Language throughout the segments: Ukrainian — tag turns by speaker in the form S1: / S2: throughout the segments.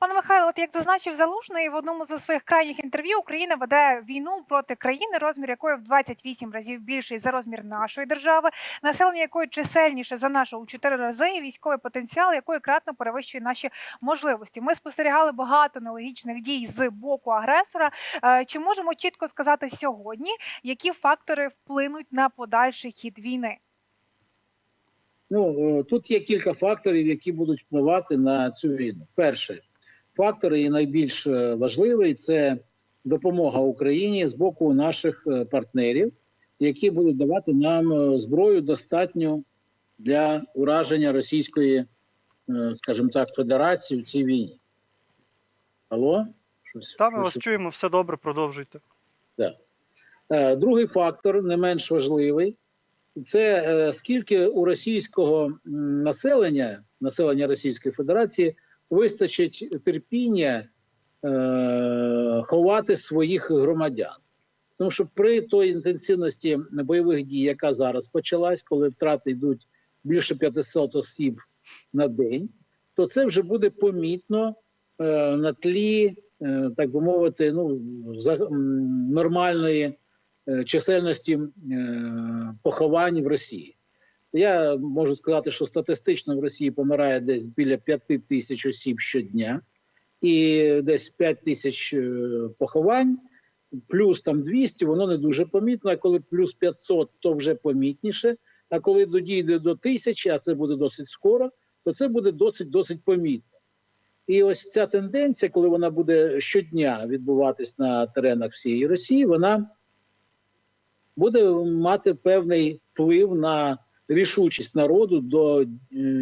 S1: Пане Михайло, от як зазначив Залужний в одному зі своїх крайніх інтерв'ю, Україна веде війну проти країни, розмір якої в 28 разів більший за розмір нашої держави, населення якої чисельніше за наше у 4 рази, і військовий потенціал якої кратно перевищує наші можливості. Ми спостерігали багато нелогічних дій з боку агресора. Е, Чи можемо чітко сказати сьогодні, які фактори вплинуть на подальший хід війни?
S2: Ну е, тут є кілька факторів, які будуть впливати на цю війну. Перший фактор і найбільш е, важливий це допомога Україні з боку наших е, партнерів, які будуть давати нам е, зброю достатню для ураження Російської, скажімо так, Федерації в цій війні. Алло? Щось,
S3: Та ми вас чуємо, все добре, продовжуйте.
S2: Е, Другий фактор, не менш важливий, це скільки у російського населення, населення Російської Федерації, вистачить терпіння е, ховати своїх громадян. Тому що при той інтенсивності бойових дій, яка зараз почалась, коли втрати йдуть більше 500 осіб на день, то це вже буде помітно е, на тлі, е, так би мовити, ну, за, нормальної е, чисельності е, поховань в Росії. Я можу сказати, що статистично в Росії помирає десь біля 5 тисяч осіб щодня, і десь 5 тисяч е, поховань, плюс там 200, воно не дуже помітно. А коли плюс 500, то вже помітніше. А коли дійде до тисячі, а це буде досить скоро, то це буде досить досить помітно. І ось ця тенденція, коли вона буде щодня відбуватись на теренах всієї Росії, вона буде мати певний вплив на рішучість народу до е,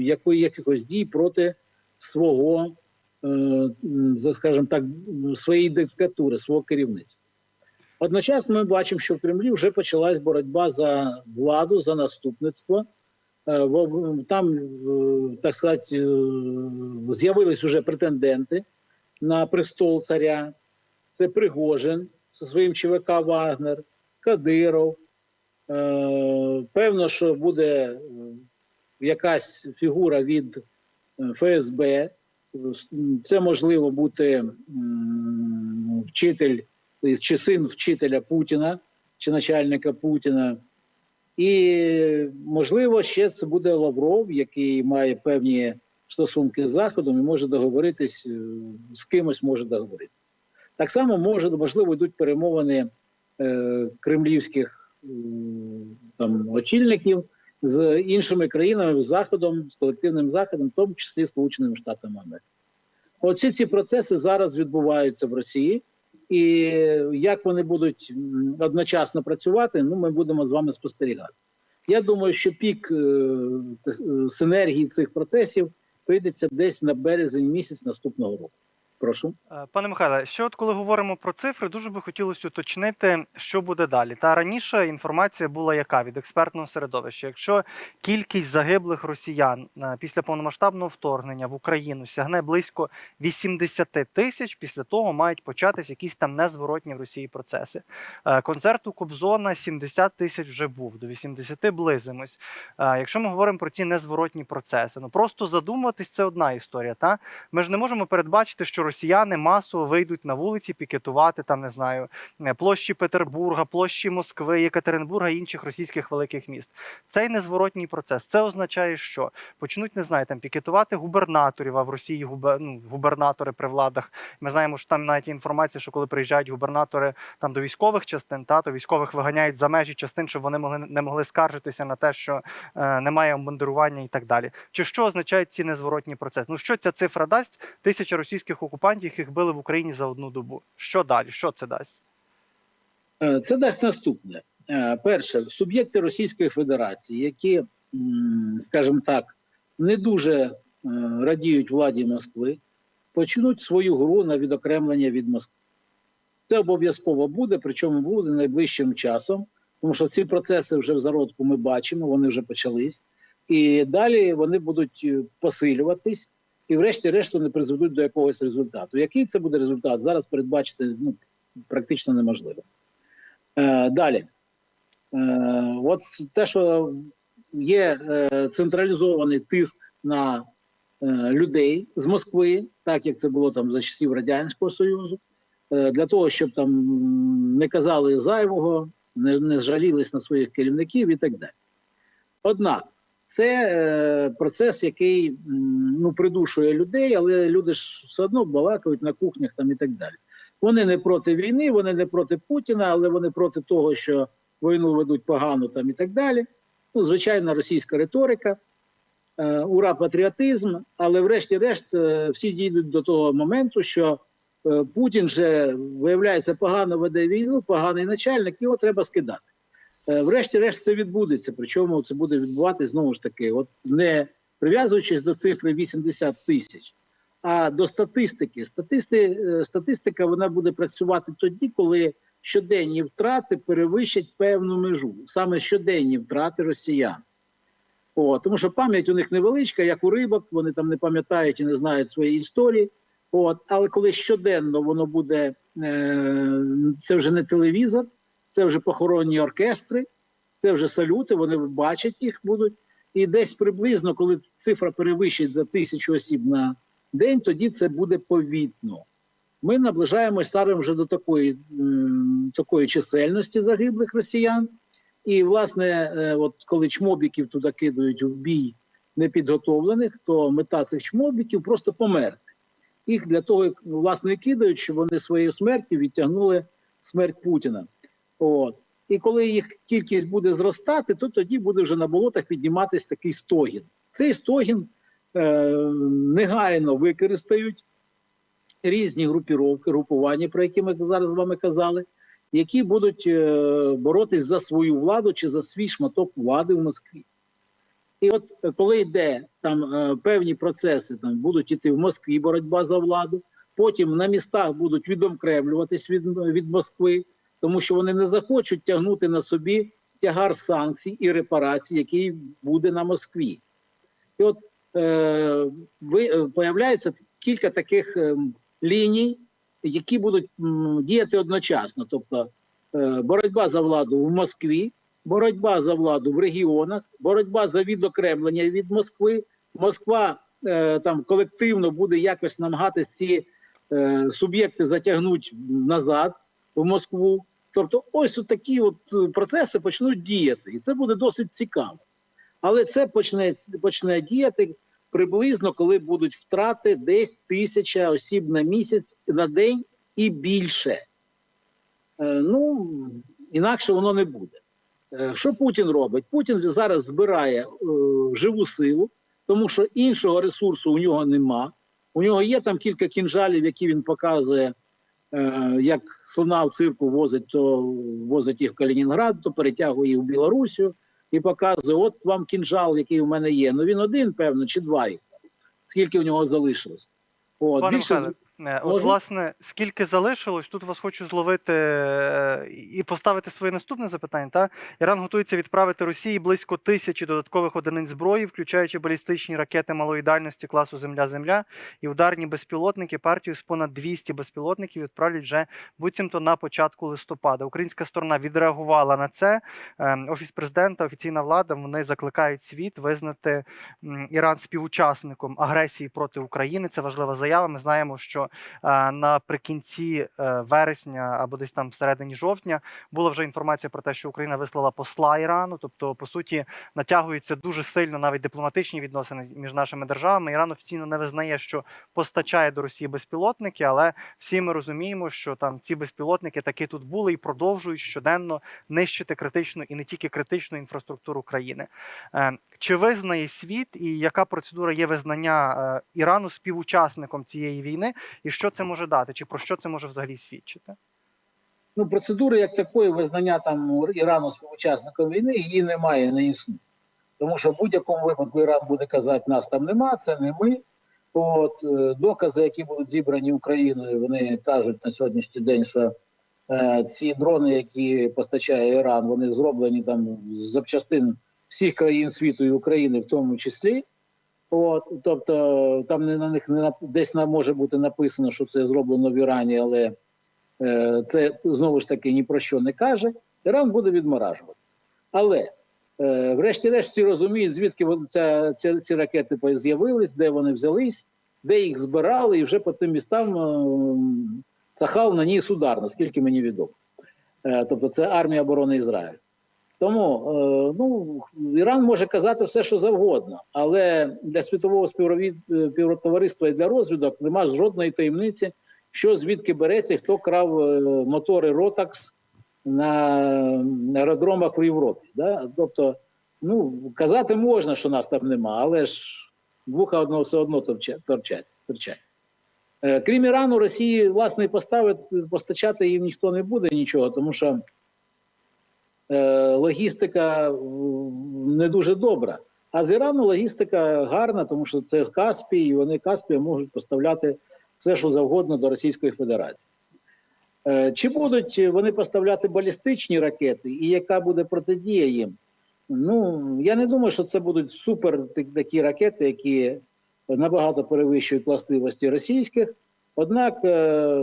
S2: якої якихось дій проти свого, е, скажімо так, своєї диктатури, свого керівництва. Одночасно ми бачимо, що в Кремлі вже почалась боротьба за владу, за наступництво. Е, Там, так сказати, з'явились уже претенденти на престол царя. Це Пригожин зі своїм ЧВК Вагнер, Кадиров. Е, Певно, що буде е, якась фігура від е, ФСБ. Це можливо бути вчитель чи син вчителя Путіна, чи начальника Путіна. І, можливо, ще це буде Лавров, який має певні стосунки з Заходом і може договоритись з кимось може договоритись. Так само може, можливо, йдуть перемовини кремлівських там очільників з іншими країнами, з Заходом, з колективним Заходом, в тому числі Сполученими Штатами Америки. Оці ці процеси зараз відбуваються в Росії, і як вони будуть одночасно працювати, ну ми будемо з вами спостерігати. Я думаю, що пік е, е, синергії цих процесів прийдеться десь на березень місяць наступного року. Прошу.
S3: Е, Пане Михайле, ще от коли говоримо про цифри, дуже би хотілося уточнити, що буде далі. Та раніше інформація була яка від експертного середовища. Якщо кількість загиблих росіян е, після повномасштабного вторгнення в Україну сягне близько 80 тисяч, після того мають початись якісь там незворотні в Росії процеси. Е, Концерт у Кобзона 70 тисяч вже був, до 80 близимось. Якщо ми говоримо про ці незворотні процеси, ну просто задумуватись це одна історія. Та ми ж не можемо передбачити, що росіяни масово вийдуть на вулиці пікетувати там, не знаю, е, площі Петербурга, площі Москви, Єкатеринбурга і інших російських великих міст. Цей незворотній процес. Це означає, що почнуть не знаю, там пікетувати губернаторів, а в Росії губе, ну, губернатори при владах. Ми знаємо, що там навіть інформація, що коли приїжджають губернатори там до військових частин, та то військових виганяють за межі частин, щоб вони могли не могли скаржитися на те, що е, немає обмундирування і так далі. Чи що означають ці незворотні процеси? Ну що ця цифра дасть? Тисяча російських окупантів, яких били в Україні за одну добу. Що далі? Що це дасть?
S2: Е, Це дасть наступне. Е, Перше, суб'єкти Російської Федерації, які, скажімо так, не дуже е, радіють владі Москви, почнуть свою гру на відокремлення від Москви. Це обов'язково буде, причому буде найближчим часом, тому що ці процеси вже в зародку ми бачимо, вони вже почались. І далі вони будуть посилюватись, і, врешті-решт, вони призведуть до якогось результату. Який це буде результат? Зараз передбачити ну, практично неможливо. Е, далі. Е, от те, що є е, централізований тиск на людей з Москви, так як це було там за часів Радянського Союзу, е, для того, щоб там не казали зайвого, не, не жалілись на своїх керівників і так далі. Однак це е, процес, який ну, придушує людей, але люди ж все одно балакають на кухнях там і так далі. Вони не проти війни, вони не проти Путіна, але вони проти того, що війну ведуть погано там і так далі. Ну, звичайна російська риторика, е, ура, патріотизм, але врешті-решт е, всі дійдуть до того моменту, що е, Путін же, виявляється, погано веде війну, поганий начальник, його треба скидати. Е, Врешті-решт це відбудеться. Причому це буде відбуватися знову ж таки, от не прив'язуючись до цифри 80 тисяч, а до статистики. Статисти, е, статистика вона буде працювати тоді, коли щоденні втрати перевищать певну межу, саме щоденні втрати росіян. О, тому що пам'ять у них невеличка, як у рибок, вони там не пам'ятають і не знають своєї історії. От, але коли щоденно воно буде, е, це вже не телевізор, це вже похоронні оркестри, це вже салюти, вони бачать їх будуть. І десь приблизно, коли цифра перевищить за тисячу осіб на день, тоді це буде повітно. Ми наближаємось зараз вже до такої, такої чисельності загиблих росіян. І, власне, е, от коли чмобіків туди кидають в бій непідготовлених, то мета цих чмобіків просто померти. Їх для того, власне, кидають, щоб вони своєю смертю відтягнули смерть Путіна. От. І коли їх кількість буде зростати, то тоді буде вже на болотах підніматися такий стогін. Цей стогін е, негайно використають різні групіровки, групування, про які ми зараз з вами казали, які будуть е, боротись за свою владу чи за свій шматок влади в Москві. І от е, коли йде там е, певні процеси, там будуть іти в Москві боротьба за владу, потім на містах будуть відомкремлюватись від, від Москви, тому що вони не захочуть тягнути на собі тягар санкцій і репарацій, який буде на Москві. І от е, ви, е, появляється кілька таких е, ліній, які будуть діяти одночасно. Тобто боротьба за владу в Москві, боротьба за владу в регіонах, боротьба за відокремлення від Москви. Москва там колективно буде якось намагатись ці суб'єкти затягнути назад в Москву. Тобто, ось такі от е, процеси почнуть діяти, і це буде досить цікаво. Але це почне, почне діяти приблизно, коли будуть втрати десь тисяча осіб на місяць на день і більше. Е, ну, інакше воно не буде. Е, що Путін робить? Путін зараз збирає е, живу силу, тому що іншого ресурсу у нього нема. У нього є там кілька кінжалів, які він показує, як слона в цирку возить, то возить їх в Калінінград, то перетягує їх в Білорусію і показує: от вам кінжал, який у мене є. Ну він один, певно, чи два їх. Скільки у нього залишилось? От,
S3: Пане
S2: більше...
S3: Михайле, е, от,
S2: Можу?
S3: власне, скільки залишилось, тут вас хочу зловити е, і поставити своє наступне запитання. Та? Іран готується відправити Росії близько тисячі додаткових одиниць зброї, включаючи балістичні ракети малої дальності класу Земля-Земля і ударні безпілотники. Партію з понад 200 безпілотників відправлять вже буцімто на початку листопада. Українська сторона відреагувала на це. Ем, Офіс президента, офіційна влада вони закликають світ визнати Іран співучасником агресії проти України. Це важлива заява. Ми знаємо, що е, наприкінці е, вересня або десь там всередині жовтня була вже інформація про те, що Україна вислала посла Ірану. Тобто, по суті, натягуються дуже сильно навіть дипломатичні відносини між нашими державами. Іран офіційно не визнає, що постачає до Росії безпілотники, але всі ми розуміємо, що там ці безпілотники таки тут були і продовжують щоденно нищити критичну і не тільки критичну інфраструктуру країни. Е, Чи визнає світ і яка процедура є визнання Ірану співучасником цієї війни, і що це може дати? Чи про що це може взагалі свідчити?
S2: ну, процедури як такої визнання там Ірану співучасником війни її немає, не існує. Тому що в будь-якому випадку Іран буде казати, нас там нема, це не ми. От е, докази, які будуть зібрані Україною, вони кажуть на сьогоднішній день, що е, ці дрони, які постачає Іран, вони зроблені там з запчастин всіх країн світу і України, в тому числі. От, тобто там не на них не десь на може бути написано, що це зроблено в Ірані, але е, це знову ж таки ні про що не каже. Іран буде відморажуватися. Але Е, Врешті-решт всі розуміють, звідки вони- ця, ці, ракети з'явились, де вони взялись, де їх збирали, і вже по тим містам е, Цахал наніс удар, наскільки мені відомо. Е, Тобто це армія оборони Ізраїлю. Тому е, ну, Іран може казати все, що завгодно, але для світового співробіт- співтовариства і для розвідок нема жодної таємниці, що звідки береться, хто крав е, мотори Ротакс на аеродромах в Європі. Да? Тобто, ну, казати можна, що нас там нема, але ж вуха одного все одно торчать. торчать. Е, Крім Ірану, Росії власне і поставить, постачати їм ніхто не буде нічого, тому що е, логістика не дуже добра. А з Ірану логістика гарна, тому що це Каспій, і вони Каспія можуть поставляти все, що завгодно до Російської Федерації. Е, Чи будуть вони поставляти балістичні ракети, і яка буде протидія їм? Ну я не думаю, що це будуть супер такі ракети, які набагато перевищують властивості російських. Однак е,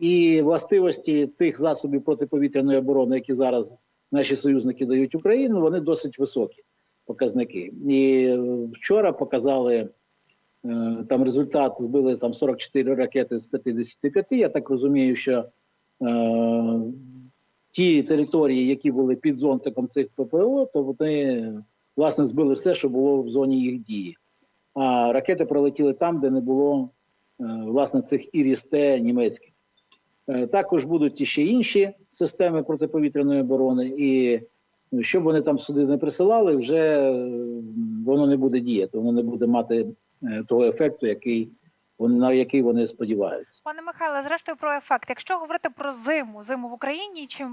S2: і властивості тих засобів протиповітряної оборони, які зараз наші союзники дають Україну, вони досить високі показники. І е, вчора показали е, там результат, збили там 44 ракети з 55. Я так розумію, що е, ті території, які були під зонтиком цих ППО, то вони власне збили все, що було в зоні їх дії. А ракети пролетіли там, де не було е, власне цих іріс-Т німецьких. Е, Також будуть і ще інші системи протиповітряної оборони, і ну, що б вони там сюди не присилали, вже е, воно не буде діяти, воно не буде мати е, того ефекту, який вони на який вони сподіваються.
S1: Пане Михайле, зрештою про ефект. Якщо говорити про зиму, зиму в Україні, чи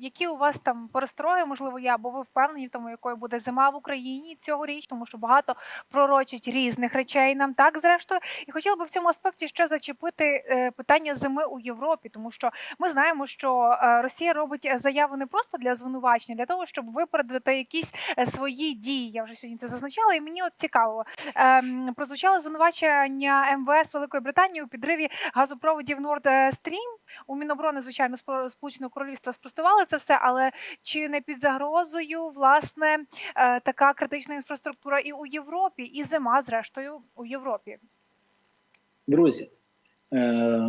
S1: які у вас там перестрої, можливо, є, або ви впевнені в тому, якою буде зима в Україні цьогоріч, тому що багато пророчать різних речей нам так зрештою. І хотіла би в цьому аспекті ще зачепити е, питання зими у Європі, тому що ми знаємо, що е, Росія робить заяви не просто для звинувачення, для того, щоб випередити якісь е, свої дії. Я вже сьогодні це зазначала, і мені от цікаво. Ем, прозвучало звинувачення МВС Великої Британії у підриві газопроводів Nord Stream. У Міноборони, звичайно, Спо- Сполученого Королівства спростували це все, але чи не під загрозою власне е, така критична інфраструктура і у Європі, і зима, зрештою, у Європі?
S2: Друзі, е,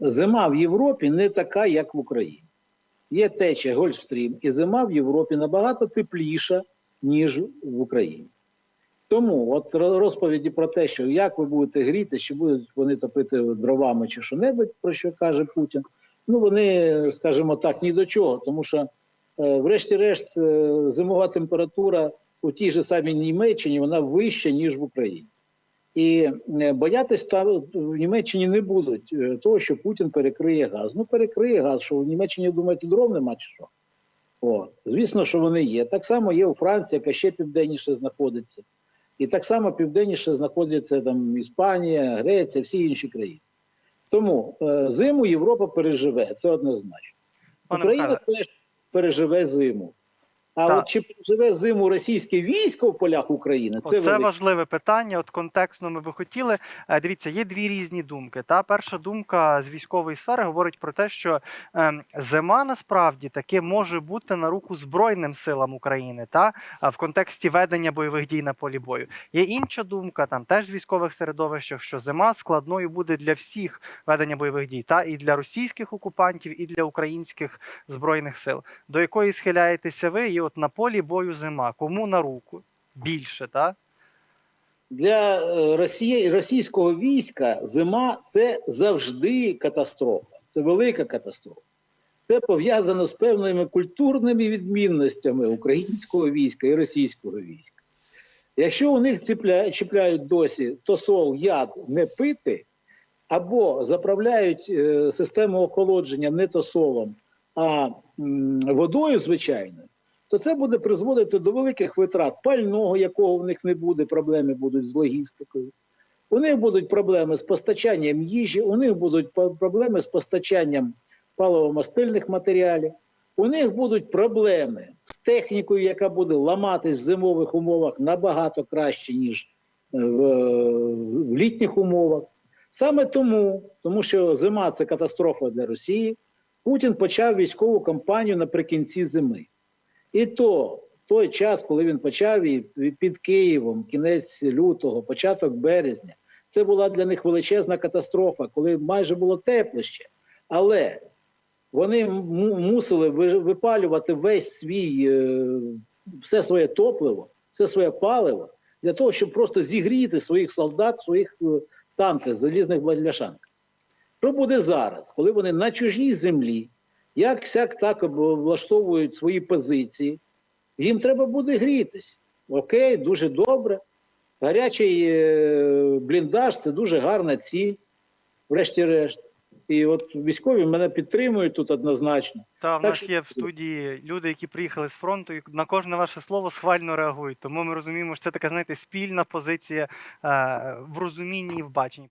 S2: зима в Європі не така, як в Україні. Є течія Гольфстрім, і зима в Європі набагато тепліша, ніж в Україні. Тому от ро- розповіді про те, що як ви будете гріти, чи будуть вони топити дровами чи що-небудь, про що каже Путін, ну вони, скажімо так, ні до чого, тому що, е, врешті-решт, е, зимова температура у тій же самій Німеччині вона вища, ніж в Україні. І е, боятись там в Німеччині не будуть того, що Путін перекриє газ. Ну, перекриє газ, що в Німеччині думаєте, дров нема чи що? О, звісно, що вони є. Так само є у Франції, яка ще південніше знаходиться. І так само південніше знаходяться там Іспанія, Греція, всі інші країни. Тому е, зиму Європа переживе, це однозначно.
S3: Пане
S2: Україна
S3: Михайло.
S2: теж переживе зиму. А
S3: Так.
S2: от чи переживе зиму російське військо в полях України, це,
S3: Це важливе питання. От контекстно ми би хотіли. Е, Дивіться, є дві різні думки. Та перша думка з військової сфери говорить про те, що ем, зима насправді таки може бути на руку Збройним силам України, та в контексті ведення бойових дій на полі бою. Є інша думка, там теж з військових середовищах, що зима складною буде для всіх ведення бойових дій, та і для російських окупантів, і для українських збройних сил. До якої схиляєтеся ви? І от на полі бою зима. Кому на руку? Більше, так?
S2: для е, Росії російського війська зима це завжди катастрофа. Це велика катастрофа. Це пов'язано з певними культурними відмінностями українського війська і російського війська. Якщо у них ціпля, чіпляють досі тосол, яд не пити, або заправляють е, систему охолодження не тосолом, а м, водою звичайною, то це буде призводити до великих витрат пального, якого в них не буде, проблеми будуть з логістикою. У них будуть проблеми з постачанням їжі, у них будуть проблеми з постачанням паливомастильних матеріалів. У них будуть проблеми з технікою, яка буде ламатись в зимових умовах набагато краще, ніж е, в, в літніх умовах. Саме тому, тому що зима це катастрофа для Росії, Путін почав військову кампанію наприкінці зими. І то той час, коли він почав і під Києвом, кінець лютого, початок березня, це була для них величезна катастрофа, коли майже було теплище. Але вони мусили випалювати весь свій, е, все своє топливо, все своє паливо для того, щоб просто зігріти своїх солдат, своїх е, танків, залізних бляшанках. Що буде зараз, коли вони на чужій землі, як сяк так облаштовують свої позиції, їм треба буде грітись. Окей, дуже добре. Гарячий е, бліндаж це дуже гарна ціль, врешті-решт. І от військові мене підтримують тут однозначно.
S3: Та в
S2: Так
S3: нас
S2: що-
S3: є в студії люди, які приїхали з фронту, і на кожне ваше слово схвально реагують. Тому ми розуміємо, що це така, знаєте, спільна позиція е, в розумінні і в баченні.